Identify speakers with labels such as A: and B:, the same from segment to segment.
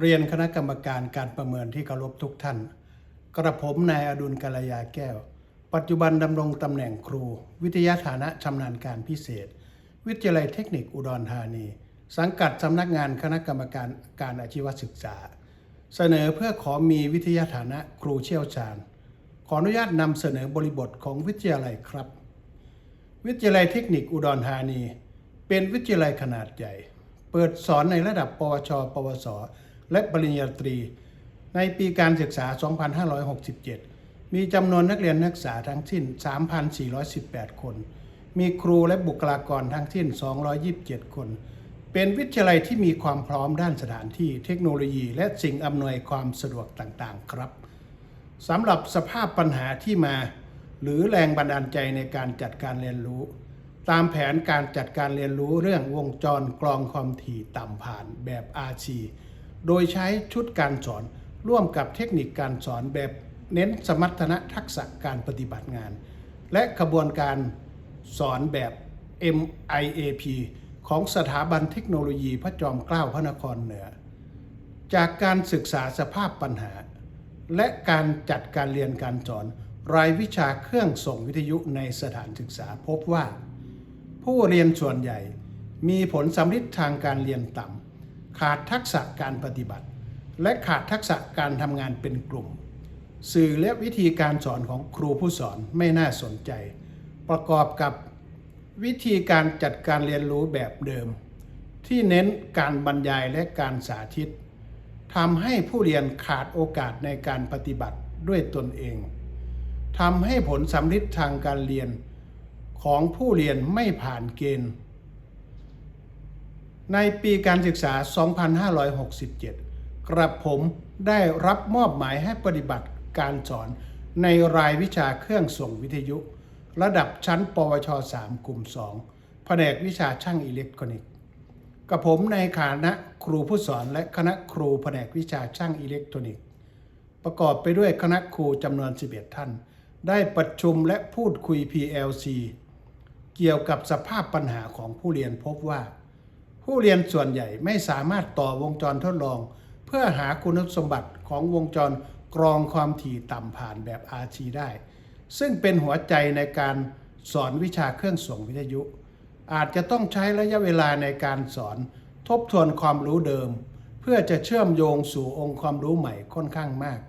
A: เรียนคณะกรรมการการประเมินที่เคารพทุกท่าน กระผมนายอดุลกัลยาแก้ว ปัจจุบันดำรงตำแหน่งครู วิทยาฐานะชำนาญการพิเศษ วิทยาลัยเทคนิคอุดรธานี สังกัดสำนักงานคณะกรรมการการอาชีวศึกษา เสนอเพื่อขอมีวิทยาฐานะครูเชี่ยวชาญ ขออนุญาตนำเสนอบริบทของวิทยาลัยครับ วิทยาลัยเทคนิคอุดรธานี เป็นวิทยาลัยขนาดใหญ่ เปิดสอนในระดับปวช ปวส และปริญญาตรี ในปีการศึกษา 2567 มีจำนวนนักเรียนนักศึกษาทั้งสิ้น 3,418 คน มีครูและบุคลากรทั้งสิ้น 227 คน เป็นวิทยาลัยที่มีความพร้อมด้านสถานที่เทคโนโลยี และสิ่งอำนวยความสะดวกต่างๆ ครับสำหรับสภาพปัญหาที่มา หรือแรงบันดาลใจในการจัดการเรียนรู้ ตามแผนการจัดการเรียนรู้เรื่องวงจรกรองความถี่ต่ำผ่านแบบ RC โดยใช้ชุดการสอนร่วมกับเทคนิคการสอนแบบเน้นสมรรถนะทักษะการปฏิบัติงาน และกระบวนการสอนแบบ MIAP ของสถาบันเทคโนโลยีพระจอมเกล้าพระนครเหนือ จากการศึกษาสภาพปัญหา และการจัดการเรียนการสอน รายวิชาเครื่องส่งวิทยุในสถานศึกษาพบว่า ผู้เรียนส่วนใหญ่มีผลสำลิดทางการเรียนต่ำ ขาดทักษะการปฏิบัติ และขาดทักษะการทำงานเป็นกลุ่ม สื่อและวิธีการสอนของครูผู้สอนไม่น่าสนใจ ประกอบกับวิธีการจัดการเรียนรู้แบบเดิม ที่เน้นการบรรยายและการสาธิตทำให้ผู้เรียนขาดโอกาสในการปฏิบัติด้วยตนเองทำให้ผลสำลิดทางการเรียนของผู้เรียนไม่ผ่านเกณฑ์ ในปีการศึกษา 2567 กระผมได้รับมอบหมายให้ปฏิบัติการสอนในรายวิชาเครื่องส่งวิทยุ ระดับชั้น ปวช 3 กลุ่ม 2 แผนกวิชาช่างอิเล็กทรอนิกส์กับผมในฐานะครูผู้สอนและคณะครูแผนกวิชาช่างอิเล็กทรอนิกส์ ประกอบไปด้วยคณะครูจำนวน 11 ท่าน ได้ประชุมและพูดคุย PLC เกี่ยวกับสภาพปัญหาของผู้เรียนพบว่า ผู้เรียนส่วนใหญ่ไม่สามารถต่อวงจรทดลอง เพื่อหาคุณสมบัติของวงจรกรองความถี่ต่ำผ่านแบบ RC ได้ ซึ่งเป็นหัวใจในการสอนวิชาเครื่องส่งวิทยุ อาจจะต้องใช้ระยะเวลาในการสอนทบทวนความรู้เดิม เพื่อจะเชื่อมโยงสู่องค์ความรู้ใหม่ค่อนข้างมาก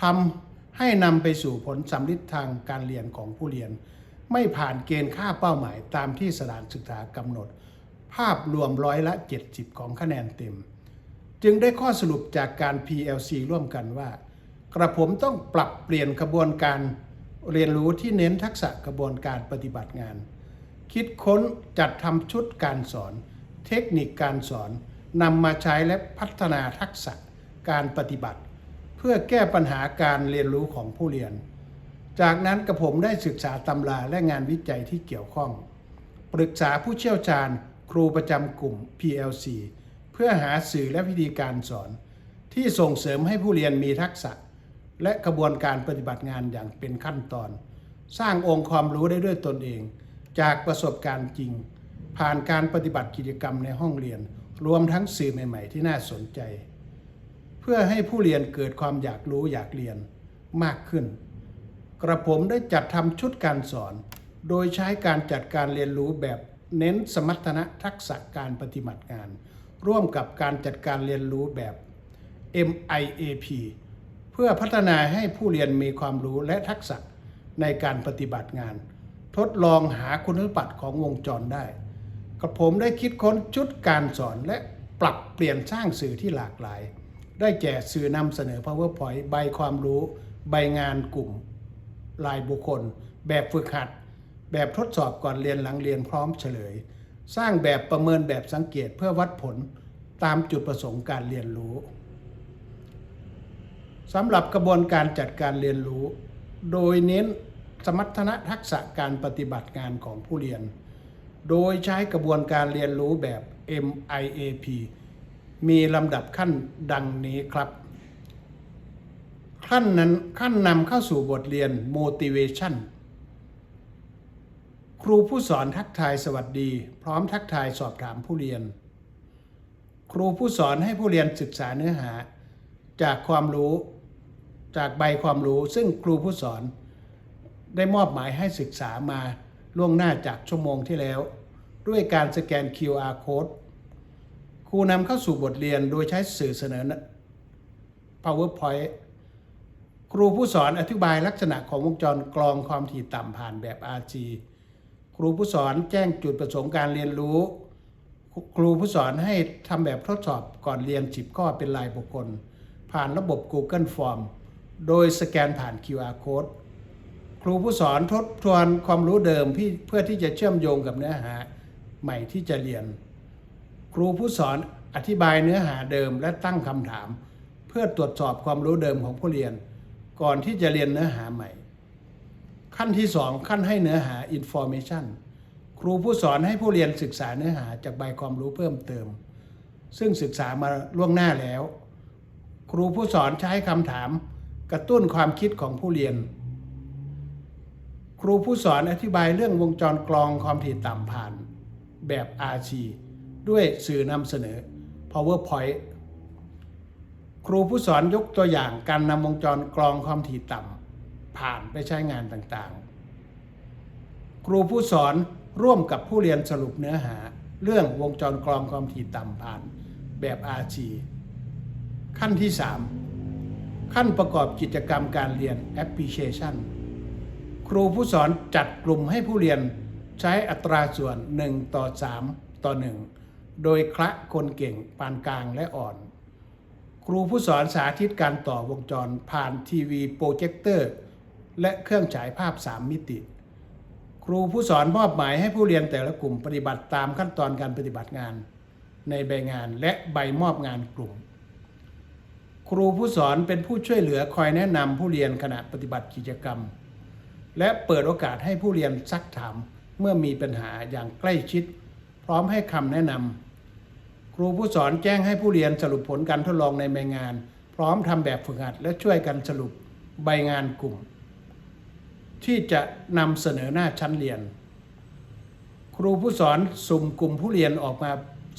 A: ทำให้นำไปสู่ผลสำลิดทางการเรียนของผู้เรียน ไม่ผ่านเกณฑ์ค่าเป้าหมายตามที่สถานศึกษากำหนดาพรวมร้อยละ 70 ของคะแนนเต็ม จึงได้ข้อสรุปจากการ PLC ร่วมกันว่า กระผมต้องปรับเปลี่ยนกระบวนการเรียนรู้ที่เน้นทักษะกระบวนการปฏิบัติงาน คิดค้นจัดทำชุดการสอน เทคนิคการสอนนำมาใช้และพัฒนาทักษะการปฏิบัติ เพื่อแก้ปัญหาการเรียนรู้ของผู้เรียน จากนั้นกระผมได้ศึกษาตำราและงานวิจัยที่เกี่ยวข้อง ปรึกษาผู้เชี่ยวชาญ ครูประจำกลุ่ม PLC เพื่อหาสื่อและวิธีการสอน ที่ส่งเสริมให้ผู้เรียนมีทักษะ และกระบวนการปฏิบัติงานอย่างเป็นขั้นตอน สร้างองค์ความรู้ได้ด้วยตนเอง จากประสบการณ์จริง ผ่านการปฏิบัติกิจกรรมในห้องเรียน รวมทั้งสื่อใหม่ ๆ ที่น่าสนใจ เพื่อให้ผู้เรียนเกิดความอยากรู้อยากเรียนมากขึ้น กระผมได้จัดทำชุดการสอน โดยใช้การจัดการเรียนรู้แบบ เน้นสมรรถนะทักษะการปฏิบัติงาน ร่วมกับการจัดการเรียนรู้แบบ MIAP เพื่อพัฒนาให้ผู้เรียนมีความรู้และทักษะในการปฏิบัติงาน ทดลองหาคุณสมบัติของวงจรได้กระผมได้คิดค้นชุดการสอนและปรับเปลี่ยนสร้างสื่อที่หลากหลาย ได้แก่สื่อนำเสนอ PowerPoint ใบความรู้ ใบงานกลุ่มรายบุคคล แบบฝึกหัด แบบทดสอบก่อนเรียนหลังเรียนพร้อมเฉลย สร้างแบบประเมินแบบสังเกตเพื่อวัดผลตามจุดประสงค์การเรียนรู้สำหรับกระบวนการจัดการเรียนรู้ โดยเน้นสมรรถนะทักษะการปฏิบัติงานของผู้เรียน โดยใช้กระบวนการเรียนรู้แบบ MIAP มีลำดับขั้นดังนี้ครับ ขั้นนั้นขั้นนำเข้าสู่บทเรียน motivation ครูผู้สอนทักทายสวัสดี พร้อมทักทายสอบถามผู้เรียน ครูผู้สอนให้ผู้เรียนศึกษาเนื้อหา จากความรู้ จากใบความรู้ ซึ่งครูผู้สอน ได้มอบหมายให้ศึกษามาล่วงหน้าจากชั่วโมงที่แล้ว ด้วยการสแกน QR code ครูนำเข้าสู่บทเรียนโดยใช้สื่อเสนอ PowerPoint ครูผู้สอนอธิบายลักษณะของวงจรกรองความถี่ต่ำผ่านแบบ RG ครูผู้สอนแจ้งจุดประสงค์การเรียนรู้ ครูผู้สอนให้ทำแบบทดสอบก่อนเรียน 10 ข้อเป็นลายบุคคล ผ่านระบบ Google Form โดยสแกนผ่าน QR Code ครูผู้สอนทบทวนความรู้เดิมเพื่อที่จะเชื่อมโยงกับเนื้อหาใหม่ที่จะเรียน ครูผู้สอนอธิบายเนื้อหาเดิมและตั้งคำถาม เพื่อตรวจสอบความรู้เดิมของผู้เรียน ก่อนที่จะเรียนเนื้อหาใหม่ ขั้นที่2ขั้นให้เนื้อหา information ครูผู้สอนให้ผู้เรียนศึกษาเนื้อหาจากใบความรู้เพิ่มเติม ซึ่งศึกษามาล่วงหน้าแล้ว ครูผู้สอนใช้คำถามกระตุ้นความคิดของผู้เรียน ครูผู้สอนอธิบายเรื่องวงจรกรองความถี่ต่ำผ่าน แบบ RC ด้วยสื่อนำเสนอ PowerPoint ครูผู้สอนยกตัวอย่างการนำวงจรกรองความถี่ต่ำ ผ่านไปใช้งานต่างๆ ครูผู้สอนร่วมกับผู้เรียนสรุปเนื้อหา เรื่องวงจรกรองความถี่ต่ำผ่านแบบ RG ขั้นที่ 3 ขั้นประกอบกิจกรรมการเรียนแอปพลิเคชันครูผู้สอนจัดกลุ่มให้ผู้เรียนใช้อัตราส่วน 1 ต่อ 3 ต่อ 1 โดยคละคนเก่งปานกลางและอ่อน ครูผู้สอนสาธิตการต่อวงจรผ่านทีวีโปรเจคเตอร์ และเครื่องฉายภาพ 3 มิติ ครูผู้สอนมอบหมายให้ผู้เรียนแต่ละกลุ่มปฏิบัติตามขั้นตอนการปฏิบัติงาน ในใบงานและใบมอบงานกลุ่ม ครูผู้สอนเป็นผู้ช่วยเหลือคอยแนะนำผู้เรียนขณะปฏิบัติกิจกรรม และเปิดโอกาสให้ผู้เรียนซักถามเมื่อมีปัญหาอย่างใกล้ชิด พร้อมให้คำแนะนำครูผู้สอนแจ้งให้ผู้เรียนสรุปผลการทดลองในใบงาน พร้อมทำแบบฝึกหัดและช่วยกันสรุปใบงานกลุ่ม ที่จะนำเสนอหน้าชั้นเรียน ครูผู้สอนสุ่มกลุ่มผู้เรียนออกมา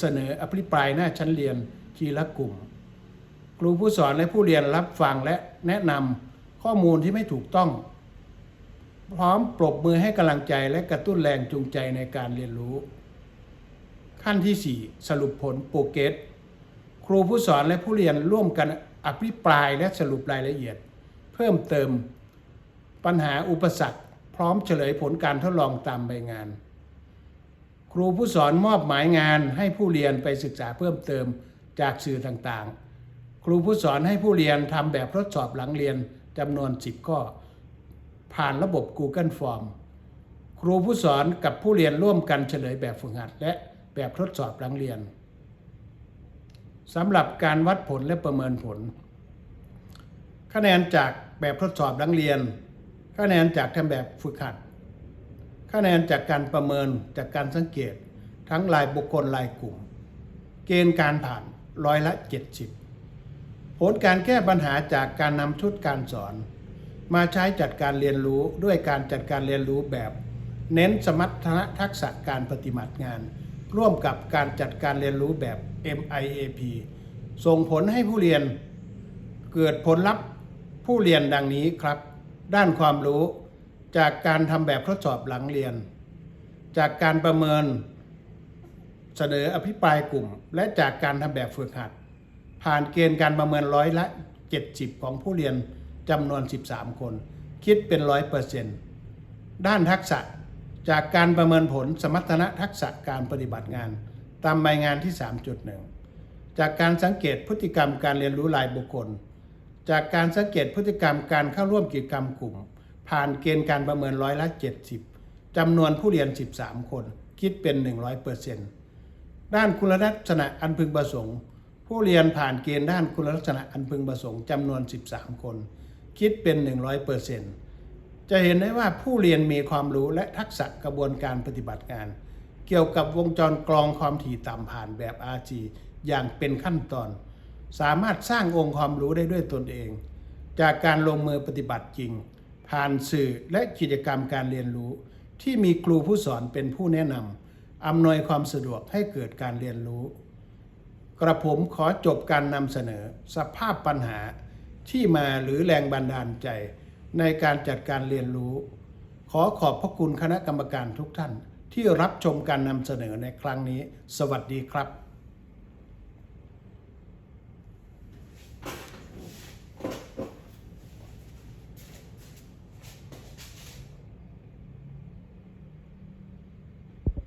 A: เสนออภิปรายหน้าชั้นเรียนทีละกลุ่ม ครูผู้สอนและผู้เรียนรับฟังและแนะนำข้อมูลที่ไม่ถูกต้อง พร้อมปรบมือให้กำลังใจและกระตุ้นแรงจูงใจในการเรียนรู้ ขั้นที่ 4 สรุปผลโปรเกรสครูผู้สอนและผู้เรียนร่วมกันอภิปรายและสรุปรายละเอียด เพิ่มเติม ปัญหาอุปสรรค พร้อมเฉลยผลการทดลองตามใบงาน ครูผู้สอนมอบหมายงานให้ผู้เรียนไปศึกษาเพิ่มเติมจากสื่อต่างๆ ครูผู้สอนให้ผู้เรียนทำแบบทดสอบหลังเรียนจำนวน 10 ข้อ ผ่านระบบ Google Form ครูผู้สอนกับผู้เรียนร่วมกันเฉลยแบบฝึกหัด และแบบทดสอบหลังเรียนสำหรับการวัดผลและประเมินผล คะแนนจากแบบทดสอบหลังเรียน คะแนนจากทำแบบฝึกหัด คะแนนจากการประเมินจากการสังเกต ทั้งรายบุคคลรายกลุ่ม เกณฑ์การผ่านร้อยละ 70 ผลการแก้ปัญหาจากการนำชุดการสอน มาใช้จัดการเรียนรู้ด้วยการจัดการเรียนรู้แบบ เน้นสมรรถนะทักษะการปฏิบัติงาน ร่วมกับการจัดการเรียนรู้แบบ MIAP ส่งผลให้ผู้เรียนเกิดผลลัพธ์ผู้เรียนดังนี้ครับ ด้านความรู้ จากการทำแบบทดสอบหลังเรียน จากการประเมินเสนออภิปรายกลุ่ม และจากการทำแบบฝึกหัด ผ่านเกณฑ์การประเมินร้อยละ 70 ของผู้เรียนจำนวน 13 คน คิดเป็นร้อยเปอร์เซ็นต์ด้านทักษะจากการประเมินผลสมรรถนะทักษะการปฏิบัติงาน ตามใบงานที่ 3.1 จากการสังเกตพฤติกรรมการเรียนรู้รายบุคคล จากการสังเกตพฤติกรรมการเข้าร่วมกิจกรรมกลุ่ม ผ่านเกณฑ์การประเมินร้อยละ 70 จำนวนผู้เรียน 13 คน คิดเป็น 100%ด้านคุณลักษณะอันพึงประสงค์ ผู้เรียนผ่านเกณฑ์ด้านคุณลักษณะอันพึงประสงค์จำนวน 13 คน คิดเป็น 100%จะเห็นได้ว่าผู้เรียนมีความรู้และทักษะกระบวนการปฏิบัติงาน เกี่ยวกับวงจรกรองความถี่ต่ำผ่านแบบ RG อย่างเป็นขั้นตอน สามารถสร้างองค์ความรู้ได้ด้วยตนเอง จากการลงมือปฏิบัติจริง ผ่านสื่อและกิจกรรมการเรียนรู้ ที่มีครูผู้สอนเป็นผู้แนะนำอำนวยความสะดวกให้เกิดการเรียนรู้ กระผมขอจบการนำเสนอสภาพปัญหาที่มาหรือแรงบันดาลใจในการจัดการเรียนรู้ ขอขอบพระคุณคณะกรรมการทุกท่าน ที่รับชมการนำเสนอในครั้งนี้ สวัสดีครับ